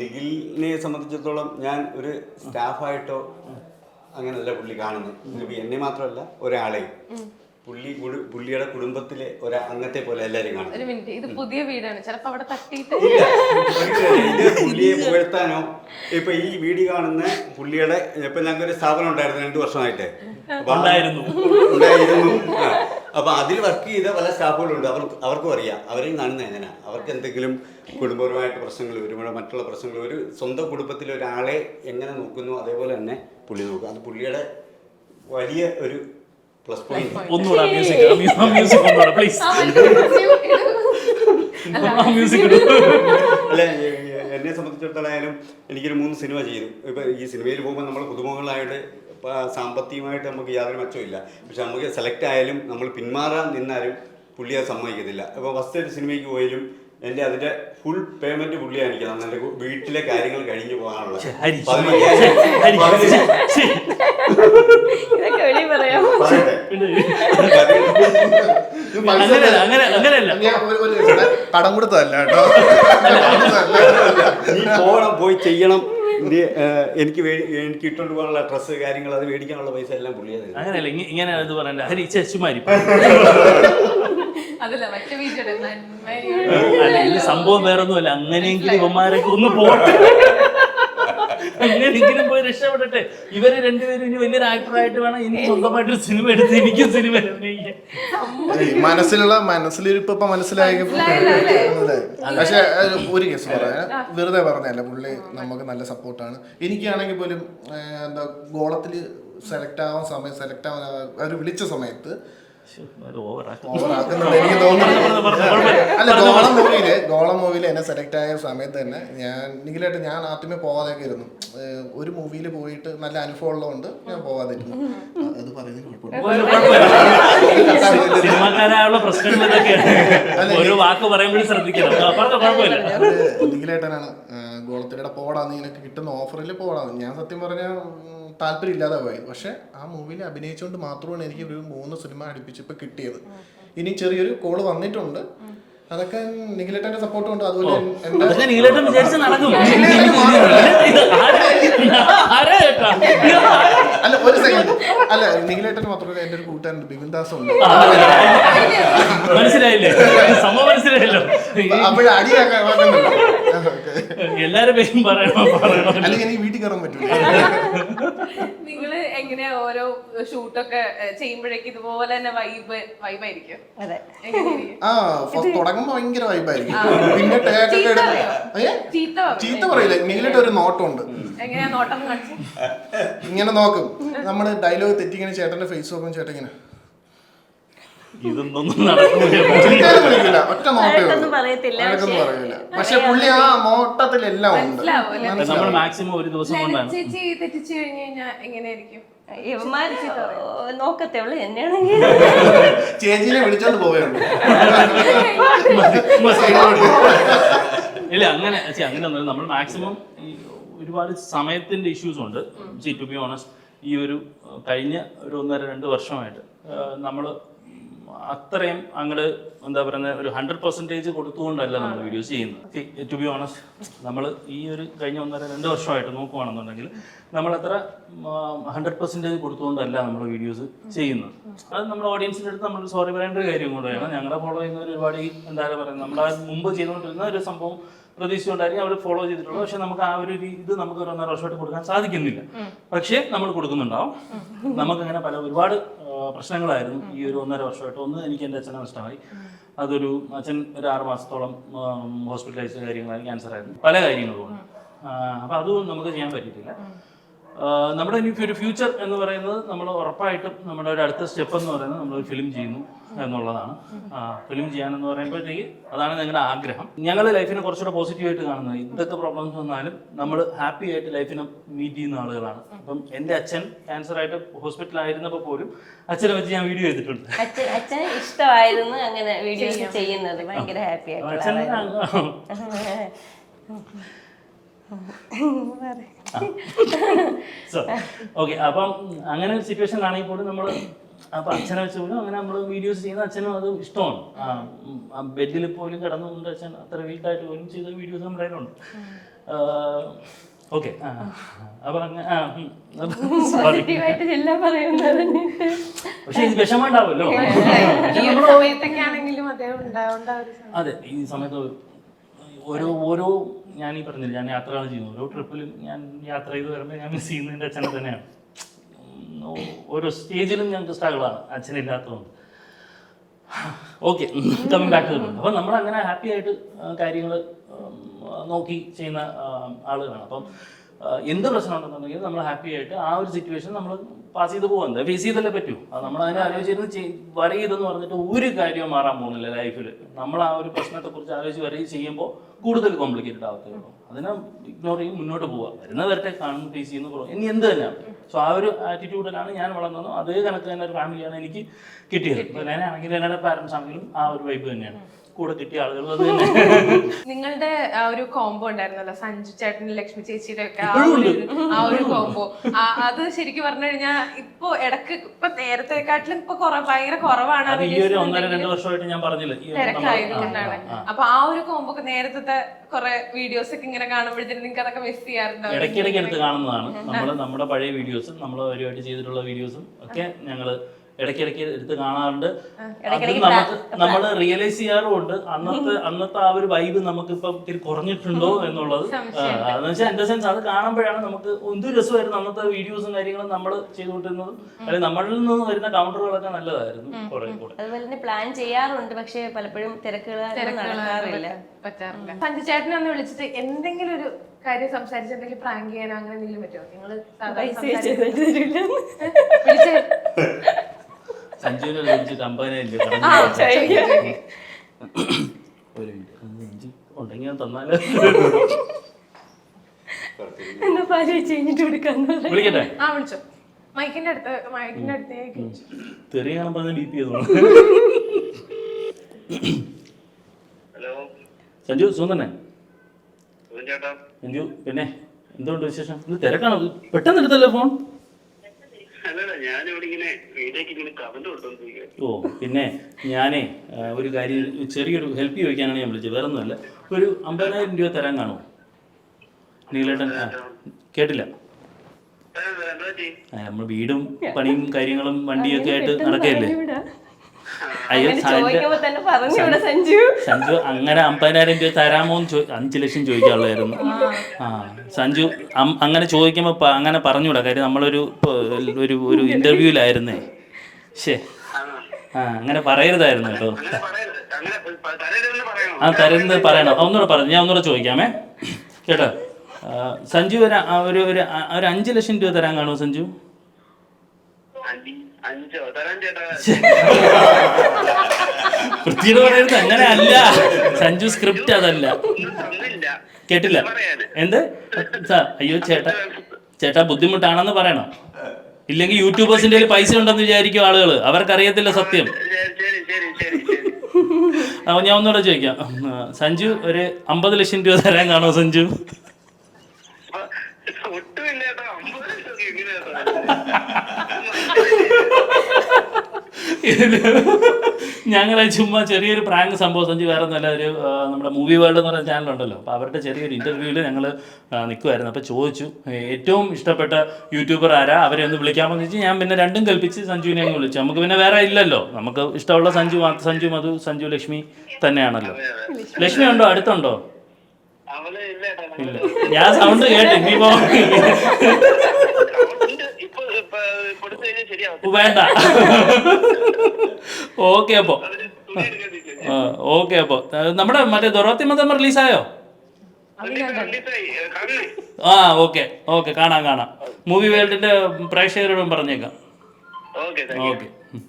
നിഖിലിനെ സംബന്ധിച്ചിടത്തോളം ഞാൻ ഒരു സ്റ്റാഫായിട്ടോ അങ്ങനെയല്ല പുള്ളി കാണുന്നത്. എന്നെ മാത്രമല്ല ഒരാളെയും. പുള്ളി പുള്ളിയുടെ കുടുംബത്തിലെ ഒരു അംഗത്തെ പോലെ എല്ലാരും കാണും ഒരു മിനിറ്റ് ഇത് പുതിയ വീടാണ്. ചിലപ്പോ അവിടെ തട്ടിയിട്ട് പുള്ളിയെ പുകഴ്ത്താനോ ഇപ്പൊ ഈ വീട് കാണുന്ന പുള്ളിയുടെ ഇപ്പൊ ഞങ്ങൾക്ക് ഒരു സ്ഥാപനം ഉണ്ടായിരുന്നു രണ്ടു വർഷമായിട്ട്. ഉണ്ടായിരുന്നു. ഉണ്ടായിരുന്നു. ആ. അപ്പൊ അതിൽ വർക്ക് ചെയ്ത പല സ്റ്റാഫുകളുണ്ട് അവർക്ക് അവർക്കും അറിയാം. അവരിൽ നിന്നാണ് എങ്ങനെയാ? അവർക്ക് എന്തെങ്കിലും കുടുംബപരമായിട്ട് പ്രശ്നങ്ങൾ വരുമ്പോഴോ മറ്റുള്ള പ്രശ്നങ്ങൾ ഒരു സ്വന്തം കുടുംബത്തിലെ ഒരാളെ എങ്ങനെ നോക്കുന്നു? അതേപോലെ തന്നെ പുള്ളി നോക്കുക. അത് പുള്ളിയുടെ വലിയ ഒരു പ്ലസ് പോയിന്റ് ഒന്നുകൂടെ മ്യൂസിക് മ്യൂസിക് ഒന്നുകൂടെ പ്ലീസ് മ്യൂസിക് അല്ല എന്നെ സംബന്ധിച്ചിടത്തോളം ആയാലും എനിക്കൊരു മൂന്ന് സിനിമ ചെയ്തു. ഇപ്പൊ ഈ സിനിമയിൽ പോകുമ്പോൾ നമ്മൾ പുതുമുഖങ്ങളായിട്ട് സാമ്പത്തികമായിട്ട് നമുക്ക് യാതൊരു മെച്ചമില്ല പക്ഷെ നമുക്ക് സെലക്ട് ആയാലും നമ്മൾ പിന്മാറാൻ നിന്നാലും പുള്ളി അത് സമ്മതിക്കത്തില്ല അപ്പോൾ ഫസ്റ്റ് ഒരു സിനിമയ്ക്ക് പോയാലും എന്റെ അതിന്റെ ഫുൾ പേയ്മെന്റ് പുള്ളിയാണ് എനിക്ക് തന്നെ എന്റെ വീട്ടിലെ കാര്യങ്ങൾ കഴിഞ്ഞു പോകാനുള്ള ഹരി പതിനയ്യായിരം- ഹരി പതിനയ്യായിരം- ശ്ശേ. ഇതൊക്കെ വെളി പറയാം പറയട്ടെ. അങ്ങനെയല്ല അങ്ങനെ അങ്ങനെയല്ല ഞാൻ ഒരു- ഒരു നിമിഷം. കടം കൊടുത്തതല്ല കേട്ടോ പോകണം പോയി ചെയ്യണം എനിക്ക് എനിക്ക് ഇട്ടുകൊണ്ട് പോകാനുള്ള ഡ്രസ്സ് കാര്യങ്ങൾ അത് മേടിക്കാനുള്ള പൈസ എല്ലാം പുള്ളിയത് അങ്ങനെയല്ല ഇങ്ങ- ഇങ്ങനെ ഇത് പറയണ്ട? ഹരി ചേച്ചിമാരി സംഭവം വേറൊന്നുമല്ല. അങ്ങനെയെങ്കിലും ഇവന്മാരൊക്കെ ഒന്ന് പോട്ടെ അങ്ങനെയെങ്കിലും പോയി രക്ഷപ്പെടട്ടെ. ഇവർ രണ്ടുപേരും ഇനി വലിയൊരു ആക്ടറായിട്ട് വേണം. ഇനി സ്വന്തമായിട്ടൊരു സിനിമ എടുത്ത് എനിക്ക് സിനിമ അഭിനയിക്കാൻ. മനസ്സിലുള്ള മനസ്സിലിരിപ്പ് ഇപ്പൊ മനസ്സിലായി. പക്ഷെ ഒരു- കേസ് പറയാം. വെറുതെ പറഞ്ഞല്ല പുള്ളി നമുക്ക് നല്ല സപ്പോർട്ടാണ്. എനിക്കാണെങ്കിൽ പോലും എന്താ ഗോളത്തിൽ സെലക്ട് ആവാൻ സമയം സെലക്ട് ആവാൻ അവർ വിളിച്ച സമയത്ത് എനിക്ക് ഗോളം മൂവിയിൽ എന്നെ സെലക്ട് ആയ സമയത്ത് തന്നെ ഞാൻ നിഖിലായിട്ട് ഞാൻ ആദ്യമേ പോവാതെയൊക്കെ ഇരുന്നു. ഒരു മൂവിയിൽ പോയിട്ട് നല്ല അനുഭവം ഉള്ളതുകൊണ്ട് ഞാൻ പോവാതിരുന്നു. അത് പറയുന്നത് നിഖിലേട്ടനാണ് ഗോളത്തിലൂടെ പോടാന്ന് ഇങ്ങനെ കിട്ടുന്ന ഓഫറിൽ പോടാന്ന്. ഞാൻ സത്യം പറഞ്ഞാൽ താല്പര്യം ഇല്ലാതെ പോയത് പക്ഷെ ആ മൂവിയിൽ അഭിനയിച്ചുകൊണ്ട് മാത്രമാണ് എനിക്ക് ഒരു മൂന്ന് സിനിമ അടുപ്പിച്ച് ഇപ്പൊ കിട്ടിയത് ഇനി ചെറിയൊരു കോൾ വന്നിട്ടുണ്ട് അതൊക്കെ നിഖിലേട്ടന്റെ സപ്പോർട്ട് ഉണ്ട് അതുപോലെ? അല്ല ഒരു സെക്കൻഡ് അല്ല നിഖിലേട്ടൻ മാത്രമല്ല എന്റെ ഒരു കൂട്ടുകാരൻ ബിപിൻ ദാസ് ഉണ്ട് മനസ്സിലായില്ലേ മനസ്സിലായല്ലോ അപ്പോഴ അടിയാക്കാൻ എല്ലാരും പേരും പറയണോ? പറയണോ? അല്ലെങ്കിൽ എനിക്ക് വീട്ടിൽ കയറാൻ പറ്റില്ല നിങ്ങൾ എങ്ങനെയാ ഓരോ ഷൂട്ടൊക്കെ ചെയ്യുമ്പോഴേക്ക് ഇതുപോലെ തന്നെ വൈബ് വൈബായിരിക്കും അതെ. ആ ഫസ്റ്റ് തുടങ്ങുമ്പോ ഭയങ്കര വൈബായിരിക്കും പിന്നെ ടേക്ക് ഒക്കെ ചീത്ത എടുത്ത് പറയോ? ഏ? ചീത്ത പറയോ? ചീത്ത പറയില്ല. മെയിലിട്ട് ഒരു നോട്ടമുണ്ട്. എങ്ങനെയാ നോട്ടം കാണിച്ചു? ഇങ്ങനെ നോക്കും. നമ്മൾ ഡയലോഗ് തെറ്റിങ്ങനെ ചേട്ടന്റെ ഫേസ് നോക്കും ചേട്ടൻ ഇങ്ങനെ ഇതൊന്നും നടക്കൂല. ചീത്തയൊന്നും വിളിക്കില്ല. ഒറ്റ നോട്ടേ പറയത്തില്ല, പക്ഷേ- പുള്ളി ആ നോട്ടത്തിലെല്ലാം ഉണ്ട്. നമ്മൾ മാക്സിമം ഒരു ദിവസം കൊണ്ടാണ്. ചേച്ചി തെറ്റിച്ചു കഴിഞ്ഞു കഴിഞ്ഞാൽ എങ്ങനെയായിരിക്കും? ഇവന്മാര് നോക്കത്തെ എന്നെയാണെങ്കിൽ ചേച്ചിനെ വിളിച്ചോണ്ട് പോവുകയുള്ളൂ ഇല്ല അങ്ങനെ അങ്ങനെ ഒന്നും നമ്മൾ മാക്സിമം ഈ ഒരുപാട് സമയത്തിന്റെ ഇഷ്യൂസ് ഉണ്ട്. ടു ബി ഓണസ്റ്റ് ഈ ഒരു കഴിഞ്ഞ ഒരു ഒന്നര രണ്ട് വർഷമായിട്ട് നമ്മൾ അത്രയും അങ്ങോട്ട് എന്താ പറയുന്നത് ഒരു ഹൺഡ്രഡ് പെർസെന്റേജ് കൊടുത്തുകൊണ്ടല്ല നമ്മൾ വീഡിയോസ് ചെയ്യുന്നത്. ടു ബി ഓണസ്റ്റ് നമ്മൾ ഈ ഒരു കഴിഞ്ഞ ഒന്നര രണ്ട് വർഷമായിട്ട് നോക്കുവാണെന്നുണ്ടെങ്കിൽ നമ്മൾ അത്ര ഹൺഡ്രഡ് പെർസെന്റേജ് കൊടുത്തുകൊണ്ടല്ല നമ്മൾ വീഡിയോസ് ചെയ്യുന്നത്. അത് നമ്മുടെ ഓഡിയൻസിന്റെ അടുത്ത് നമ്മൾ സോറി പറയേണ്ട ഒരു കാര്യം കൂടെയാണ് ഞങ്ങളെ ഫോളോ ചെയ്യുന്ന ഒരുപാട് എന്താ പറയുക നമ്മൾ ആ മുമ്പ് ചെയ്തുകൊണ്ടിരുന്ന ഒരു സംഭവം പ്രതീക്ഷിച്ചുകൊണ്ടായിരിക്കും അവർ ഫോളോ ചെയ്തിട്ടുള്ളത്. പക്ഷെ നമുക്ക് ആ ഒരു ഇത് നമുക്ക് ഒരു ഒന്നര വർഷമായിട്ട് കൊടുക്കാൻ സാധിക്കുന്നില്ല. പക്ഷേ നമ്മൾ കൊടുക്കുന്നുണ്ടാവും. നമുക്കങ്ങനെ പല ഒരുപാട് പ്രശ്നങ്ങളായിരുന്നു ഈ ഒരു ഒന്നര വർഷമായിട്ട്. ഒന്ന് എനിക്ക് എന്റെ അച്ഛനെ നഷ്ടമായി. അതൊരു അച്ഛൻ ഒരു ആറ് മാസത്തോളം ഹോസ്പിറ്റലൈസ് കാര്യങ്ങളായി ക്യാൻസർ ആയിരുന്നു. പല കാര്യങ്ങളും അപ്പൊ അപ്പോൾ അതും നമുക്ക് ചെയ്യാൻ പറ്റിയിട്ടില്ല. നമ്മുടെ ഇനി ഒരു ഫ്യൂച്ചർ എന്ന് പറയുന്നത് നമ്മൾ ഉറപ്പായിട്ടും നമ്മുടെ ഒരു അടുത്ത സ്റ്റെപ്പ് എന്ന് പറയുന്നത് നമ്മൾ ഒരു ഫിലിം ചെയ്യുന്നു എന്നുള്ളതാണ് ഫിലിം ചെയ്യാനെന്ന് പറയുമ്പോഴത്തേക്ക് അതാണ് ഞങ്ങളുടെ ആഗ്രഹം ഞങ്ങൾ ലൈഫിനെ കുറച്ചുകൂടെ പോസിറ്റീവായിട്ട് കാണുന്നത് ഇന്നത്തെ പ്രോബ്ലംസ് വന്നാലും നമ്മൾ ഹാപ്പി ആയിട്ട് ലൈഫിനെ മീറ്റ് ചെയ്യുന്ന ആളുകളാണ് അപ്പം എന്റെ അച്ഛൻ ക്യാൻസർ ആയിട്ട് ഹോസ്പിറ്റലായിരുന്നപ്പോൾ പോലും അച്ഛനെ വെച്ച് ഞാൻ വീഡിയോ ചെയ്തിട്ടുണ്ട് അച്ഛൻ അച്ഛൻ ഇഷ്ടമായിരുന്നു അങ്ങനെ വീഡിയോസ് ചെയ്യുന്നത് ഭയങ്കര ഹാപ്പി ആയിട്ട്. സോ ഓക്കെ അപ്പം അങ്ങനെ ഒരു സിറ്റുവേഷൻ ആണെങ്കിൽ പോലും നമ്മൾ അപ്പൊ അച്ഛനെ വെച്ച് പോലും അങ്ങനെ നമ്മൾ വീഡിയോസ് ചെയ്യുന്ന അച്ഛനും അത് ഇഷ്ടമാണ്. ബെഡിൽ പോലും കിടന്നുകൊണ്ട് അച്ഛൻ അത്ര വീക്കായിട്ട് പോലും ചെയ്ത വീഡിയോസ് നമ്മുടെ കയ്യിലുണ്ട്. ഓക്കെ അപ്പൊ ആ, ഉം. എല്ലാം പറയുന്നത് പക്ഷെ ഇത് വിഷമമുണ്ടാവുമല്ലോ. അതെ ഈ സമയത്ത് ഓരോ ഓരോ ഞാൻ ഈ പറഞ്ഞില്ല ഞാൻ യാത്രകൾ ചെയ്യുന്നു. ഓരോ ട്രിപ്പിലും ഞാൻ യാത്ര ചെയ്ത് വരുമ്പോൾ ഞാൻ മിസ് ചെയ്യുന്നതിന്റെ അച്ഛനെ തന്നെയാണ്. ഓരോ സ്റ്റേജിലും ഞങ്ങൾക്ക് സ്ട്രഗിളാണ് അച്ഛനില്ലാത്തതുകൊണ്ട്. ഓക്കെ കമ്മിങ് ബാക്ക് ടു അപ്പം നമ്മൾ അങ്ങനെ ഹാപ്പി ആയിട്ട് കാര്യങ്ങൾ നോക്കി ചെയ്യുന്ന ആളുകളാണ്. അപ്പം എന്ത് പ്രശ്നം ഉണ്ടെന്നുണ്ടെങ്കിൽ നമ്മൾ ഹാപ്പി ആയിട്ട് ആ ഒരു സിറ്റുവേഷൻ നമ്മൾ പാസ് ചെയ്ത് പോകുന്നത് ഫേസ് ചെയ്തല്ലേ പറ്റൂ? അത് നമ്മൾ അതിനെ ആലോചിച്ചിരുന്ന് വരയിതെന്ന് പറഞ്ഞിട്ട് ഒരു കാര്യവും മാറാൻ പോകുന്നില്ല ലൈഫിൽ നമ്മൾ ആ ഒരു പ്രശ്നത്തെക്കുറിച്ച് ആലോചിച്ച് വരയി ചെയ്യുമ്പോൾ കൂടുതൽ കോംപ്ലിക്കേറ്റഡ് ആവത്തേ ഉള്ളൂ. അതിനെ ഇഗ്നോർ ചെയ്യും മുന്നോട്ട് പോവുക. വരുന്ന വരട്ടെ കാണും ഫേസ് ചെയ്യുന്നു കുറവ് ഇനി എന്ത് തന്നെയാണ് സോ ആ ഒരു ആറ്റിറ്റ്യൂഡിലാണ് ഞാൻ വളർന്നത്. അതേ കണക്ക് തന്നെ ഒരു ഫാമിലിയാണ് എനിക്ക് കിട്ടിയത്. ഞാനാണെങ്കിൽ എന്നെ എന്റെ പാരൻസ് ആണെങ്കിലും ആ ഒരു വൈബ് തന്നെയാണ്. കൂടെ കിട്ടിയ ആളുകൾ അത് തന്നെ. നിങ്ങളുടെ ആ ഒരു കോംബോ ഉണ്ടായിരുന്നല്ലോ. സഞ്ജു ചേട്ടൻ ലക്ഷ്മി ചേച്ചിയുടെ ഒക്കെ ആ ഒരു കോംബോ അത് ശരിക്കും പറഞ്ഞു കഴിഞ്ഞാൽ ഇപ്പൊ ഇടയ്ക്ക് ഇപ്പൊ നേരത്തെക്കാട്ടിലും ഇപ്പൊ ഭയങ്കര കുറവാണ് ഈ ഒരു ഒന്നര രണ്ട് വർഷമായിട്ട് ഞാൻ പറഞ്ഞില്ല തിരക്കായതുകൊണ്ടാണ്. അപ്പൊ ആ ഒരു കോമ്പൊക്കെ നേരത്തെ കുറെ വീഡിയോസ് ഒക്കെ ഇങ്ങനെ കാണുമ്പോഴത്തേക്ക് നിങ്ങൾക്ക് അതൊക്കെ മിസ് ചെയ്യാറുണ്ടോ? ഇടയ്ക്കിടയ്ക്ക് എടുത്ത് കാണുന്നതാണ്. നമ്മൾ നമ്മുടെ പഴയ വീഡിയോസും നമ്മൾ അവരുമായിട്ട് ചെയ്തിട്ടുള്ള വീഡിയോസും ഒക്കെ ഞങ്ങൾ ഇടയ്ക്കിടയ്ക്ക് എടുത്ത് കാണാറുണ്ട്. അത് നമുക്ക് നമ്മൾ റിയലൈസ് ചെയ്യാറുമുണ്ട്. അന്നത്തെ അന്നത്തെ ആ ഒരു വൈബ് നമുക്ക് ഇപ്പം ഇത്തിരി കുറഞ്ഞിട്ടുണ്ടോ എന്നുള്ളത്. അതെന്ന് വെച്ചാൽ എന്റെ സെൻസ് അത് കാണുമ്പോഴാണ് നമുക്ക് എന്ത് രസമായിരുന്നു അന്നത്തെ വീഡിയോസും കാര്യങ്ങളും നമ്മൾ ചെയ്തുകൊണ്ടിരുന്നതും. അല്ലെങ്കിൽ നമ്മളിൽ നിന്ന് വരുന്ന കൗണ്ടറുകളൊക്കെ നല്ലതായിരുന്നു കുറെ കൂടെ. അതുപോലെ തന്നെ പ്ലാൻ ചെയ്യാറുണ്ട് പക്ഷേ പലപ്പോഴും തിരക്കുകൾ നടക്കാറില്ല. പറ്റാറില്ല. സഞ്ജു ചേട്ടനെ ഒന്ന് വിളിച്ചിട്ട് എന്തെങ്കിലും ഒരു കാര്യം സംസാരിച്ചിട്ടുണ്ടെങ്കിൽ പ്രാങ്ക് ചെയ്യാനോ അങ്ങനെ എന്തെങ്കിലും പറ്റുമോ? നിങ്ങൾ സാധാരണ പൈസ സംസാരിച്ച് വെച്ച് തരില്ല വിളിച്ച് സഞ്ജുവിനെ അമ്പതിനായിരം രൂപ. ഒരു മിനിറ്റ് ഉണ്ടെങ്കിൽ ഞാൻ തന്നാലോ? എന്നാ പാൽ വെച്ച് കഴിഞ്ഞിട്ട് കൊടുക്കാന്നുള്ള വിളിക്കട്ടെ? ആ വിളിച്ചോ. മൈക്കിന്റെ അടുത്ത് മൈക്കിന്റെ അടുത്തേക്ക്. തെറി സഞ്ജു സുഖം തന്നെ? സഞ്ജു പിന്നെ എന്തുകൊണ്ട് വിശേഷം? ഇത് തിരക്കാണ്. പെട്ടെന്ന് എടുത്തല്ലോ ഫോൺ. ഓ പിന്നെ ഞാനേ ഒരു കാര്യം ചെറിയൊരു ഹെൽപ്പ് ചോദിക്കാനാണ് ഞാൻ വിളിച്ചത്. വേറെ ഒന്നുമല്ല ഒരു അമ്പതിനായിരം രൂപ തരാൻ കാണുമോ? നീലേട്ടൻ ആ, കേട്ടില്ല. നമ്മൾ വീടും പണിയും കാര്യങ്ങളും വണ്ടിയൊക്കെ ആയിട്ട് നടക്കുകയല്ലേ? ഇവിടെ. അയ്യോ സഞ്ജു. അങ്ങനെ അമ്പതിനായിരം രൂപ തരാമോ എന്ന് അഞ്ച് ലക്ഷം ചോദിക്കാനുള്ളായിരുന്നു ആ. സഞ്ജു അങ്ങനെ ചോദിക്കുമ്പോൾ അങ്ങനെ പറഞ്ഞുകൂടാ കാര്യം നമ്മളൊരു ഒരു ഒരു ഇന്റർവ്യൂലായിരുന്നേ. ശേ ആ അങ്ങനെ പറയരുതായിരുന്നു കേട്ടോ. ആ തരുന്നത് പറയണം. ഒന്നുകൂടെ പറഞ്ഞു ഞാൻ ഒന്നുകൂടെ ചോദിക്കാമേ. കേട്ടോ. സഞ്ജു ഒരു ഒരു ഒരു അഞ്ച് ലക്ഷം രൂപ തരാൻ കാണുമോ സഞ്ജു? അഞ്ച്? അഞ്ചോ തരാൻ ചേട്ടാ. വൃത്തിയോട് പറയുന്നത് അങ്ങനെ അല്ല. സഞ്ജു സ്ക്രിപ്റ്റ് അതല്ല. തന്നില്ല കേട്ടില്ല? എന്ത്? സാർ അയ്യോ ചേട്ടാ ചേട്ടാ ബുദ്ധിമുട്ടാണെന്ന് പറയണം? ഇല്ലെങ്കിൽ യൂട്യൂബേഴ്സിന്റെ കയ്യിൽ പൈസ ഉണ്ടെന്ന് വിചാരിക്കും ആളുകൾ അവർക്കറിയത്തില്ല സത്യം. ശരി ശരി ശരി ശരി ഞാൻ ഒന്നുകൂടെ ചോദിക്കാം. സഞ്ജു ഒരു അമ്പത് ലക്ഷം രൂപ തരാൻ കാണോ സഞ്ജു അപ്പൊ ഒട്ടുമില്ല ചേട്ടാ അമ്പത് ലക്ഷം ഞങ്ങളെ ചുമ്മാ ചെറിയൊരു പ്രാങ്ക് സംഭവം സഞ്ചി വേറെ നല്ല ഒരു നമ്മുടെ മൂവി വേൾഡ് എന്ന് പറയുന്ന ചാനലുണ്ടല്ലോ അപ്പോൾ അവരുടെ ചെറിയൊരു ഇന്റർവ്യൂവിൽ ഞങ്ങൾ നിൽക്കുമായിരുന്നു അപ്പോൾ ചോദിച്ചു ഏറ്റവും ഇഷ്ടപ്പെട്ട യൂട്യൂബർ ആരാ? അവരെ ഒന്ന് വിളിക്കാമെന്ന് വെച്ച് ഞാൻ പിന്നെ രണ്ടും കൽപ്പിച്ച് സഞ്ജുവിനെ അങ്ങ് വിളിച്ചു. നമുക്ക് പിന്നെ വേറെ ഇല്ലല്ലോ. നമുക്ക് ഇഷ്ടമുള്ള സഞ്ജു സഞ്ജു മധു സഞ്ജു ലക്ഷ്മി തന്നെയാണല്ലോ. ലക്ഷ്മി ഉണ്ടോ? അടുത്തുണ്ടോ? ഇല്ല ഞാൻ സൗണ്ട് കേട്ട് ഇനിയിപ്പോ കൊടുത്തു കഴിഞ്ഞാൽ ശരിയാവും വേണ്ട. ഓക്കെ അപ്പോ. ഓക്കെ അപ്പോ. നമ്മുടെ മറ്റേ ദൊറോത്തി മതം റിലീസായോ? ആ ഓക്കെ ഓക്കെ കാണാം കാണാം. മൂവി വേൾഡിന്റെ പ്രേക്ഷകരോടും പറഞ്ഞേക്കാം. ഓക്കെ.